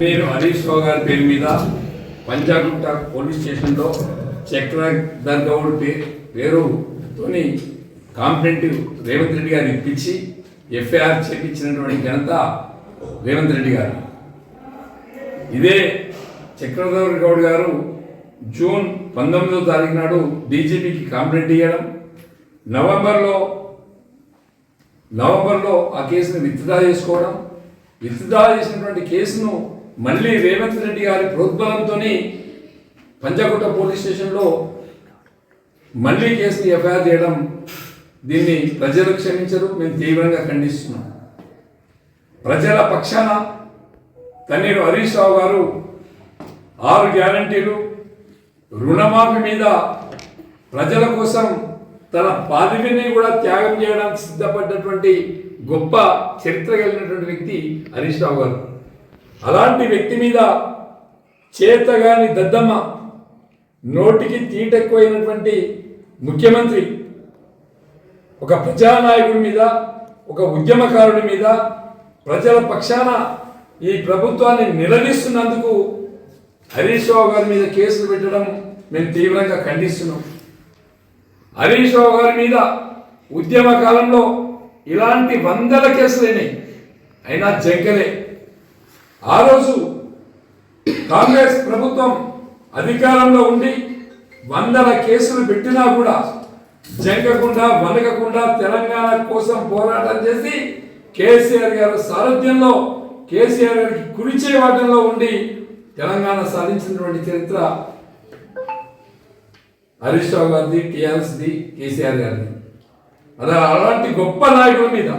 పేరు హరీష్ రావు గారి పేరు మీద పంచాగుట్ట పోలీస్ స్టేషన్లో చక్రధర్ గౌడ్ పేరుతోని కాంప్లైంట్ రేవంత్ రెడ్డి గారు ఇప్పించి ఎఫ్ఐఆర్ చేపించినటువంటి ఘనత రేవంత్ రెడ్డి గారు. ఇదే చక్రధర్ గౌడ్ గారు జూన్ పంతొమ్మిదో తారీఖు నాడు డీజీపీకి కాంప్లైంట్ ఇవ్వడం నవంబర్లో నవంబర్లో ఆ కేసును విత్డ్రా చేసుకోవడం విత్డ్రా చేసినటువంటి కేసును మళ్ళీ రేవంత్ రెడ్డి గారి ప్రోద్బలంతో పంజాగుట్ట పోలీస్ స్టేషన్లో మళ్ళీ కేసుని ఎఫ్ఐఆర్ చేయడం దీన్ని ప్రజలు క్షమించరు మేము తీవ్రంగా ఖండిస్తున్నాం. ప్రజల పక్షాన తన్నీరు హరీష్ రావు గారు ఆరు గ్యారంటీలు రుణమాఫీ మీద ప్రజల కోసం తన పదవిని కూడా త్యాగం చేయడానికి సిద్ధపడ్డటువంటి గొప్ప చరిత్ర కలిగినటువంటి వ్యక్తి హరీష్ రావు గారు. అలాంటి వ్యక్తి మీద చేతగాని దద్దమ్మ నోటికి తీటెక్కువైనటువంటి ముఖ్యమంత్రి ఒక ప్రజానాయకుడి మీద ఒక ఉద్యమకారుడి మీద ప్రజల పక్షాన ఈ ప్రభుత్వాన్ని నిలదీస్తున్నందుకు హరీష్ రావు గారి మీద కేసులు పెట్టడం మేము తీవ్రంగా ఖండిస్తున్నాం. హరీష్ రావు గారి మీద ఉద్యమ కాలంలో ఇలాంటి వందల కేసులు అయినాయి. అయినా జంకలే. ఆ రోజు కాంగ్రెస్ ప్రభుత్వం అధికారంలో ఉండి వందల కేసులు పెట్టినా కూడా జంకకుండా వనకకుండా తెలంగాణ కోసం పోరాటం చేసి కేసీఆర్ గారి సారథ్యంలో కేసీఆర్ గారికి కురిచే వాటంలో ఉండి తెలంగాణ సాధించినటువంటి చరిత్ర హరీష్ రావు గారిది టీఆర్ఎస్ది కేసీఆర్ గారిది. అలా అలాంటి గొప్ప నాయకుల మీద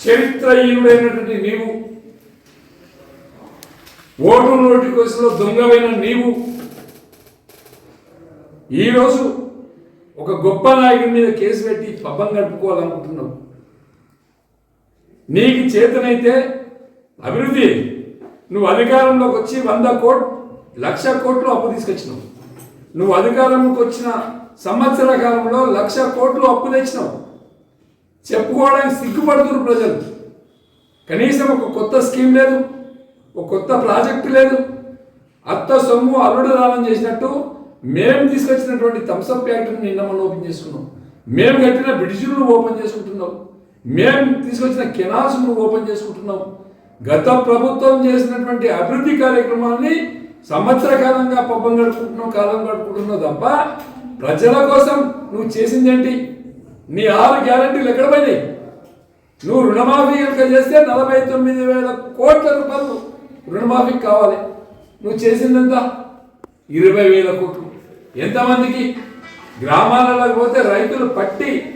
చరిత్రహీనుడైనటువంటి నీవు ఓటు నోటి కోసంలో దొంగమైన నీవు. ఈరోజు ఒక గొప్ప నాయకుడి మీద కేసు పెట్టి పబ్బం గడుపుకోవాలనుకుంటున్నావు. నీకు చేతనైతే అభివృద్ధి. నువ్వు అధికారంలోకి వచ్చి వంద కోట్ లక్ష కోట్లు అప్పు తీసుకొచ్చినావు. నువ్వు అధికారంలోకి వచ్చిన సంవత్సర కాలంలో లక్ష కోట్లు అప్పు తెచ్చినావు. చెప్పుకోవడానికి సిగ్గుపడుతున్నారు ప్రజలు. కనీసం ఒక కొత్త స్కీమ్ లేదు. ఒక కొత్త ప్రాజెక్టు లేదు. అత్త సొమ్ము అల్లుడు దానం చేసినట్టు మేము తీసుకొచ్చినటువంటి థమ్స్అప్ ఫ్యాక్టరీని నిన్న మనం ఓపెన్ చేసుకున్నాం. మేము కట్టిన బ్రిడ్జిలు నువ్వు ఓపెన్ చేసుకుంటున్నావు. మేము తీసుకొచ్చిన కెనాల్స్ నువ్వు ఓపెన్ చేసుకుంటున్నావు. గత ప్రభుత్వం చేసినటువంటి అభివృద్ధి కార్యక్రమాన్ని సంవత్సర కాలంగా పబ్బం గడుపుకుంటున్నావు కాలం గడుపుకుంటున్నావు తప్ప ప్రజల కోసం నువ్వు చేసింది ఏంటి? నీ ఆరు గ్యారంటీలు ఎక్కడ పోయినాయి? నువ్వు రుణమాఫీ కనుక చేస్తే నలభై తొమ్మిది వేల కోట్ల రూపాయలు రుణమాఫీ కావాలి. నువ్వు చేసిందంత? ఇరవై వేల కోట్లు. ఎంతమందికి? గ్రామాలలోకి పోతే రైతులు పట్టి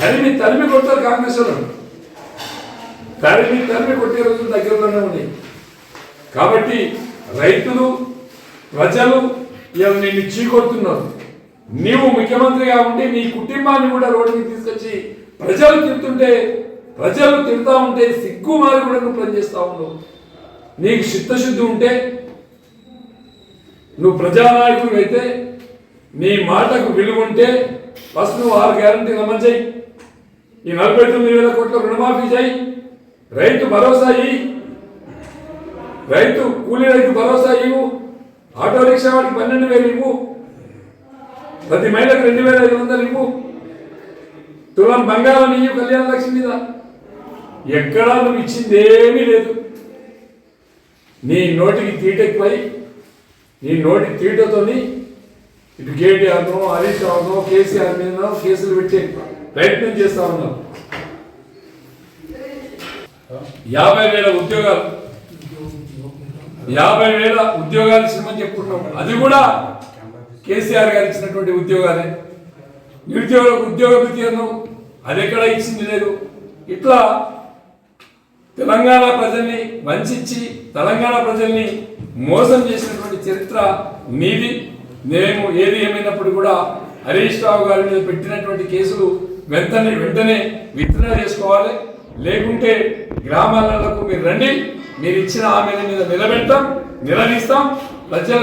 తరిమి తరిమి కొడతారు కాంగ్రెస్ వాళ్ళు. తరిమి తరిమి కొట్టే రోజులు దగ్గరలోనే ఉన్నాయి. కాబట్టి రైతులు ప్రజలు ఇవాళ నిన్ను చీకొడుతున్నారు. నీవు ముఖ్యమంత్రిగా ఉండి నీ కుటుంబాన్ని కూడా రోడ్డుకి తీసుకొచ్చి ప్రజలు తిడుతుంటే ప్రజలు తిడతా ఉంటే సిగ్గు మారి కూడా నువ్వు పనిచేస్తా ఉన్నావు. నీకు చిత్తశుద్ధి ఉంటే నువ్వు ప్రజానాయకుడు అయితే నీ మాటకు విలువ ఉంటే ఫస్ట్ నువ్వు ఆరు గ్యారంటీ అమలు చేయి. ఈ నలభై తొమ్మిది వేల కోట్ల రుణమాఫీ చేయి. రైతు భరోసా ఇయ్యి. రైతు కూలీ రైతు భరోసా ఇవ్వు. ఆటో రిక్షా వాడికి పన్నెండు వేలు ఇవ్వు. ప్రతి మహిళకు రెండు వేల ఐదు వందలు ఇవ్వు. తులం బంగారం ఇవ్వు కళ్యాణ లక్ష్మి మీద. ఎక్కడా నువ్వు ఇచ్చింది ఏమీ లేదు. నీ నోటికి తీటెక్కువై నీ నోటి తీటతోని ఇటు కేటీఆర్నో హరీష్ రావునో కేసీఆర్ మీద కేసులు పెట్టే ప్రయత్నం చేస్తా ఉన్నాం. యాభై వేల ఉద్యోగాలు. యాభై వేల ఉద్యోగాలు ఇచ్చినామని చెప్పుకుంటున్నాం అది కూడా కేసీఆర్ గారు ఇచ్చినటువంటి ఉద్యోగాలే. నిరుద్యోగులకు ఉద్యోగ విద్యను అది ఎక్కడ ఇచ్చింది లేదు. ఇట్లా తెలంగాణ ప్రజల్ని వంచి తెలంగాణ ప్రజల్ని మోసం చేసినటువంటి చరిత్ర నీది. మేము ఏది ఏమైనప్పుడు కూడా హరీష్ రావు గారి మీద పెట్టినటువంటి కేసులు వెంటనే వెంటనే విత్డ్రా చేసుకోవాలి. లేకుంటే గ్రామాలకు మీరు రండి మీరు ఇచ్చిన హామీల మీద నిలబెడతాం నిలదీస్తాం. ప్రజలు